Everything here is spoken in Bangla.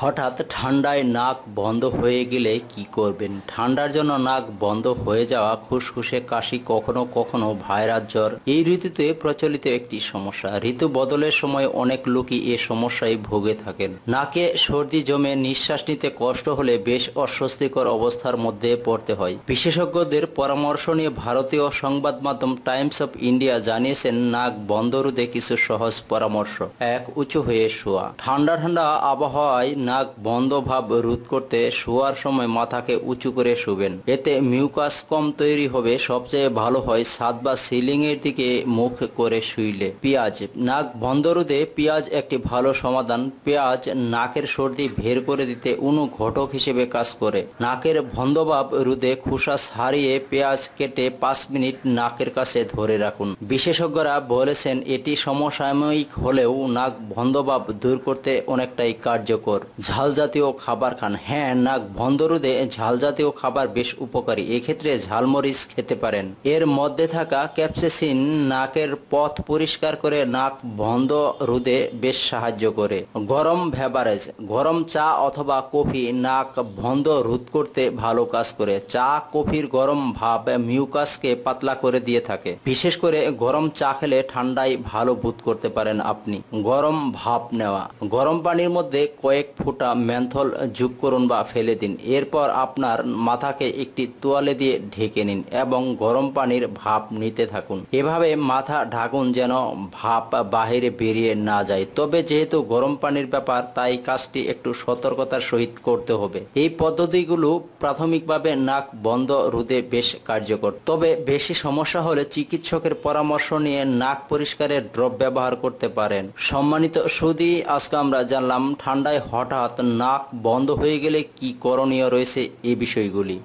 হঠাৎ ঠান্ডায় নাক বন্ধ হয়ে গেলে কি করবেন? ঠান্ডার জন্য নাক বন্ধ হয়ে যাওয়া খুসখুসে কাশি কখনো কখনো ভাইরাস জ্বর। এই ঋতুতে প্রচলিত একটি সমস্যা। ঋতু বদলের সময় অনেক লোকই এ সমস্যায় ভুগে থাকেন। নাকে সর্দি জমে নিঃশ্বাস নিতে কষ্ট হলে বেশ অস্বস্তিকর অবস্থার মধ্যে পড়তে হয়। বিশেষজ্ঞদের পরামর্শ নিয়ে ভারতীয় সংবাদ মাধ্যম টাইমস অফ ইন্ডিয়া জানিয়েছেন, নাক বন্ধ রোধে কিছু সহজ পরামর্শ। এক, উঁচু হয়ে শোয়া। ঠান্ডা ঠান্ডা আবহাওয়ায় নাক বন্ধ ভাব রোধ করতে শোয়ার সময় মাথাকে উঁচু করে শুবেন। এতে মিউকাস কম তৈরি হবে, সবচেয়ে ভালো হয় ছাদ বা সিলিং এর দিকে মুখ করে শুইলে। পেঁয়াজ, নাক বন্ধ রোধে পেঁয়াজ একটি ভালো সমাধান। পেঁয়াজ নাকের সর্দি বের করে দিতে উনু ঘটক হিসেবে কাজ করে। নাকের বন্ধভাব রোধে খোসা ছাড়িয়ে পেঁয়াজ কেটে পাঁচ মিনিট নাকের কাছে ধরে রাখুন। বিশেষজ্ঞরা বলেছেন, এটি সমসাময়িক হলেও নাক বন্ধভাব দূর করতে অনেকটাই কার্যকর। ঝাল জাতীয় খাবার খান। হ্যাঁ নাক বন্ধ রোধে ঝাল জাতীয় খাবার বেশ উপকারী। এক্ষেত্রে ঝালমরিচ খেতে পারেন। এর মধ্যে থাকা ক্যাপসেসিন নাকের পথ পরিষ্কার করে নাক বন্ধ রোধে বেশ সাহায্য করে। গরম ভ্যাবারেজ গরম চা অথবা কফি নাক বন্ধ রোধ করতে ভালো কাজ করে। চা, কফির গরম ভাব মিউকাসকে পাতলা করে দিয়ে থাকে। বিশেষ করে গরম চা খেলে ঠান্ডায় ভালো বোধ করতে পারেন আপনি। গরম ভাপ নেওয়া। গরম পানির মধ্যে কয়েক ফোঁটা ম্যান্থল যোগ করুন বা ফেলে দিন। এরপর আপনার মাথাকে একটি তোয়ালে দিয়ে ঢেকে নিন এবং গরম পানির ভাপ নিতে থাকুন। এভাবে মাথা ঢাকুন যেন ভাপ বাহিরে বেরিয়ে না যায়। তবে যেহেতু গরম পানির ব্যাপার, তাই কাজটি একটু সতর্কতার সহিত করতে হবে। এই পদ্ধতিগুলো প্রাথমিকভাবে নাক বন্ধ রোধে বেশ কার্যকর। তবে বেশি সমস্যা হলে চিকিৎসকের পরামর্শ নিয়ে নাক পরিষ্কারের ড্রপ ব্যবহার করতে পারেন। সম্মানিত সুদী, আজকে আমরা জানলাম ঠান্ডায় হঠাৎ নাক বন্ধ হয়ে গেলে কি করণীয় রয়েছে এই বিষয়গুলি?